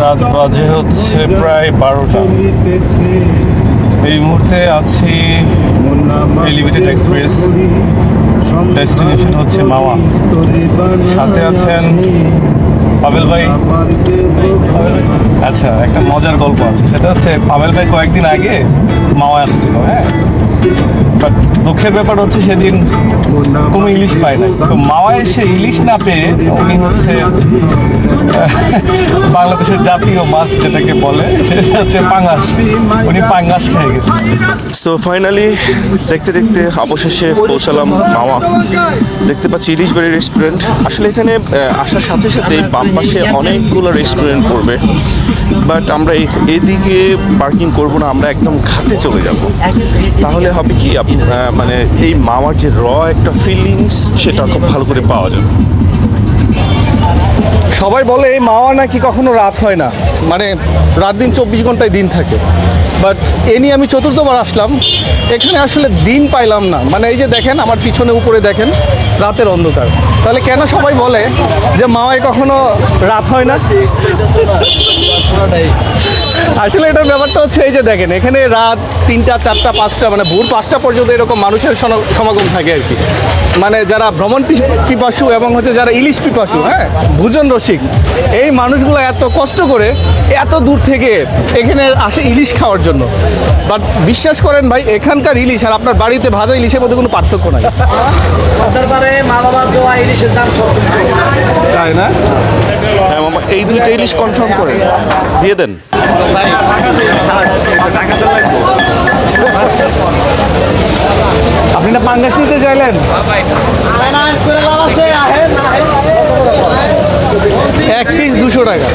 রাত বাজে হচ্ছে প্রায় বারোটা। এই মুহূর্তে আছি এলিভেটেড এক্সপ্রেস ডেস্টিনেশন হচ্ছে মাওয়া সাথে আছেন পাবেল ভাই। আচ্ছা একটা মজার গল্প আছে। সেটা হচ্ছে পাবেল ভাই কয়েকদিন আগে মাওয়া আসছিল হ্যাঁ? বাট দুঃখের ব্যাপার হচ্ছে সেদিন কোনো ইলিশ পায় না তো মাওয়া এসে ইলিশ না পেয়ে উনি হচ্ছে বাংলাদেশের জাতীয় মাছ যেটাকে বলে, সেটা হচ্ছে পাঙ্গাস। উনি পাঙ্গাস খেয়ে গেছে সো ফাইনালি দেখতে দেখতে অবশেষে পৌঁছালাম মাওয়া। দেখতে পাচ্ছি ইলিশবাড়ি রেস্টুরেন্ট আসলে এখানে আসার সাথে সাথে বাম পাশে অনেকগুলো রেস্টুরেন্ট পড়বে। বাট আমরা এইদিকে পার্কিং করব না, আমরা একদম ঘাটে চলে যাব। তাহলে হবে কি? মানে এই মামার যে র একটা ফিলিংস সেটা খুব ভালো করে পাওয়া যাবে সবাই বলে এই মাওয়া নাকি কখনো রাত হয় না। মানে রাত দিন চব্বিশ ঘন্টায় দিন থাকে। বাট এ নিয়ে আমি চতুর্থবার আসলাম। এখানে আসলে দিন পাইলাম না। মানে এই যে দেখেন আমার পিছনে উপরে দেখেন রাতের অন্ধকার। তাহলে কেন সবাই বলে যে মাওয়ায় কখনো রাত হয় না? আসলে এটার ব্যাপারটা হচ্ছে এই যে দেখেন এখানে রাত তিনটা চারটা পাঁচটা মানে ভোর পাঁচটা পর্যন্ত এরকম মানুষের সমাগম থাকে আর কি। মানে যারা ভ্রমণ পিপাসু এবং হচ্ছে যারা ইলিশ পিপাসু হ্যাঁ ভোজন রসিক এই মানুষগুলো এত কষ্ট করে এত দূর থেকে এখানে আসে ইলিশ খাওয়ার জন্য। বাট বিশ্বাস করেন ভাই এখানকার ইলিশ আর আপনার বাড়িতে ভাজা ইলিশের মধ্যে কোনো পার্থক্য নাই। তাই না? হ্যাঁ মামা এই দুইটা ইলিশ কনফার্ম করেন দিয়ে দেন। আপনি না পাঙ্গাস নিতে চাইলেন? এক পিস দুশো টাকা।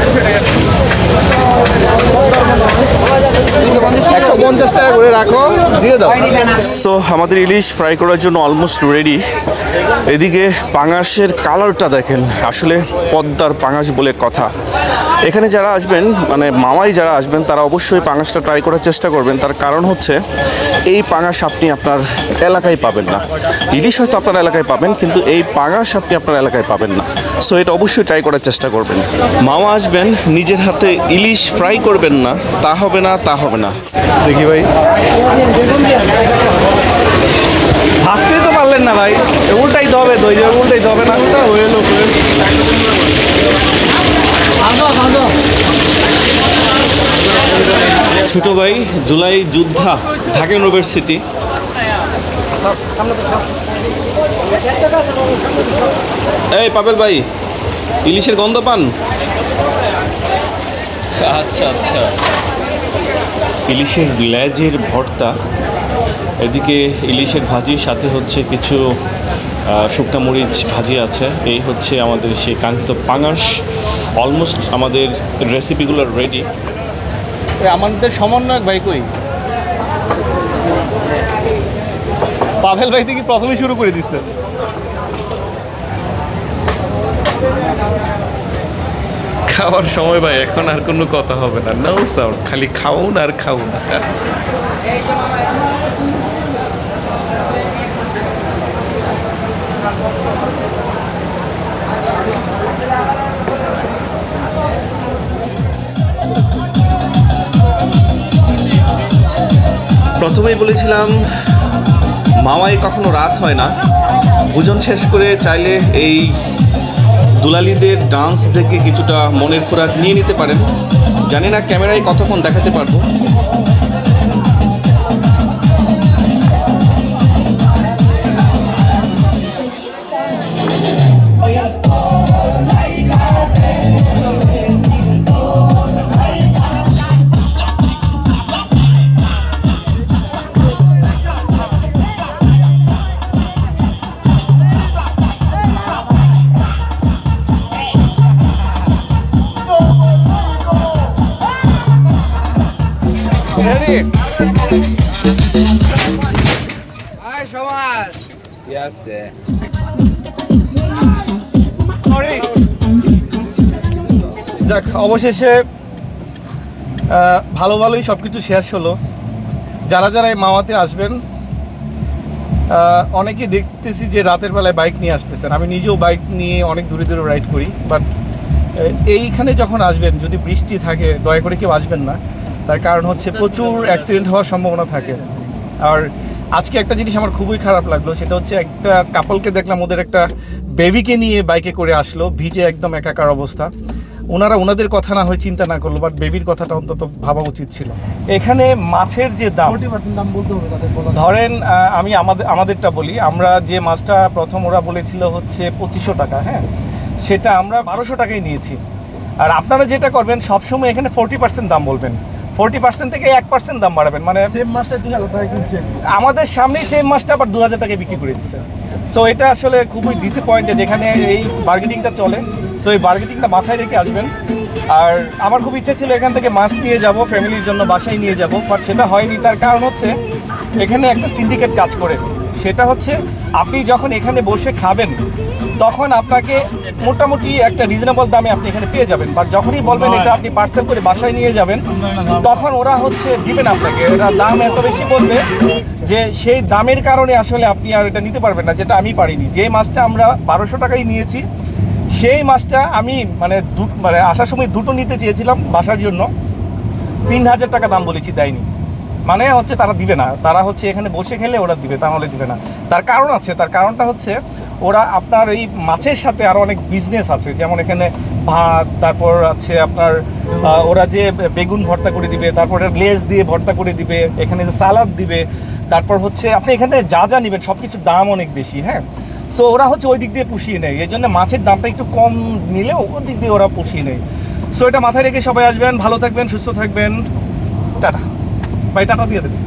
একশো পঞ্চাশ টাকা করে রাখো, দিয়ে দাও। সো আমাদের ইলিশ ফ্রাই করার জন্য অলমোস্ট রেডি এদিকে পাঙাশের কালারটা দেখেন, আসলে পদ্মার পাঙাশ বলে কথা। এখানে যারা আসবেন মানে মামাই যারা আসবেন, তারা অবশ্যই পাঙাশটা ট্রাই করার চেষ্টা করবেন। তার কারণ হচ্ছে, এই পাঙাশ আপনি আপনার এলাকায় পাবেন না। ইলিশ হয়তো আপনার এলাকায় পাবেন, কিন্তু এই পাঙাশ আপনি আপনার এলাকায় পাবেন না। সো এটা অবশ্যই ট্রাই করার চেষ্টা করবেন। মামা আসবেন, নিজের হাতে ইলিশ ফ্রাই করবেন না, তা হবে না, তা হবে না। দেখি ভাই। ভাসতেই তো পারলেন না ভাই। উল্টাই হবে যে উল্টাই হবে না এলো, হয়ে এলো। ছোট ভাই, জুলাই যোদ্ধা, ঢাকা ইউনিভার্সিটি। এই পাবেল ভাই ইলিশের গন্ধ পান? আচ্ছা আচ্ছা। ইলিশের লেজের ভর্তা এদিকে ইলিশের ভাজির সাথে হচ্ছে কিছু শুকনা মরিচ ভাজি আছে। এই হচ্ছে আমাদের সেই কাঙ্ক্ষিত পাঙাশ। অলমোস্ট আমাদের রেসিপিগুলো রেডি আমাদের সমন্বয়ক ভাই কই? পাভেল ভাই থেকে প্রথমে শুরু করে দিচ্ছে। খাওয়ার সময় ভাই, এখন আর কোনো কথা হবে না। নো সাউন্ড খালি খাউন আর খাউন। প্রথমেই বলেছিলাম মাওয়ায় কখনো রাত হয় না। ভোজন শেষ করে চাইলে এই দুলালিদের ডান্স দেখে কিছুটা মনের খোরাক নিয়ে নিতে পারেন। জানি না, ক্যামেরায় কতক্ষণ দেখাতে পারব। যাক অবশেষে ভালো ভালোই সব কিছু শেষ হলো। যারা যারা এই মামাতে আসবেন আহ, অনেকেই দেখতেছি যে রাতের বেলায় বাইক নিয়ে আসতেছেন। আমি নিজেও বাইক নিয়ে অনেক দূরে দূরে রাইড করি বাট এইখানে যখন আসবেন যদি বৃষ্টি থাকে দয়া করে কেউ আসবেন না। তার কারণ হচ্ছে প্রচুর অ্যাক্সিডেন্ট হওয়ার সম্ভাবনা থাকে। আর আজকে একটা জিনিস আমার খুবই খারাপ লাগল সেটা হচ্ছে একটা কাপলকে দেখলাম ওদের একটা বেবিকে নিয়ে বাইকে করে আসলো ভিজে একদম একাকার অবস্থা। ওনারা ওনাদের কথা না হয় চিন্তা না করল বাট বেবির কথাটা অন্তত ভাবা উচিত ছিল। এখানে মাছের যে দাম দাম বলতে হবে ধরেন আমি আমাদের আমাদেরটা বলি আমরা যে মাছটা প্রথম ওরা বলেছিল হচ্ছে পঁচিশশো টাকা হ্যাঁ? সেটা আমরা বারোশো টাকাই নিয়েছি। আর আপনারা যেটা করবেন সবসময় এখানে ফোরটি পার্সেন্ট দাম বলবেন। ফোরটি পার্সেন্ট থেকে এক পার্সেন্ট দাম বাড়াবেন। মানে সেম মাছটা দুই হাজার টাকা কিনছেন আমাদের সামনেই সেম মাছটা আবার দু হাজার টাকায় বিক্রি করে দিচ্ছে। সো এটা আসলে খুবই ডিসঅ্যাপয়েন্টেড এখানে এই বার্গেটিংটা চলে। সো এই বার্গেটিংটা মাথায় রেখে আসবেন। আর আমার খুব ইচ্ছা ছিল এখান থেকে মাছ নিয়ে যাব ফ্যামিলির জন্য বাসায় নিয়ে যাব বাট সেটা হয়নি। তার কারণ হচ্ছে এখানে একটা সিন্ডিকেট কাজ করে। সেটা হচ্ছে আপনি যখন এখানে বসে খাবেন তখন আপনাকে মোটামুটি একটা রিজনেবল দামে আপনি এখানে পেয়ে যাবেন। বাট যখনই বলবেন এটা আপনি পার্সেল করে বাসায় নিয়ে যাবেন তখন ওরা হচ্ছে দিবেন আপনাকে। এরা দাম এত বেশি বলবে যে সেই দামের কারণে আসলে আপনি আর এটা নিতে পারবেন না যেটা আমি পারিনি। যে মাছটা আমরা বারোশো টাকায় নিয়েছি সেই মাছটা আমি মানে দু- মানে আসার সময় দুটো নিতে চেয়েছিলাম বাসার জন্য। তিন হাজার টাকা দাম বলেছি দেয়নি। মানে হচ্ছে তারা দিবে না। তারা হচ্ছে এখানে বসে খেলে ওরা দিবে, তা নাহলে দিবে না। তার কারণ আছে, তার কারণটা হচ্ছে ওরা আপনার এই মাছের সাথে আরও অনেক বিজনেস আছে। যেমন এখানে ভাত, তারপর আছে আপনার ওরা যে বেগুন ভর্তা করে দিবে, তারপরে লেজ দিয়ে ভর্তা করে দিবে, এখানে যে সালাদ দিবে, তারপর হচ্ছে আপনি এখানে যা যা নেবেন সব কিছুর দাম অনেক বেশি হ্যাঁ? সো ওরা হচ্ছে ওই দিক দিয়ে পুষিয়ে নেয়। এই জন্য মাছের দামটা একটু কম নিলেও ওই দিক দিয়ে ওরা পুষিয়ে নেয়। সো এটা মাথায় রেখে সবাই আসবেন, ভালো থাকবেন, সুস্থ থাকবেন। টাটা। ভাই টাটা দিয়ে দেবেন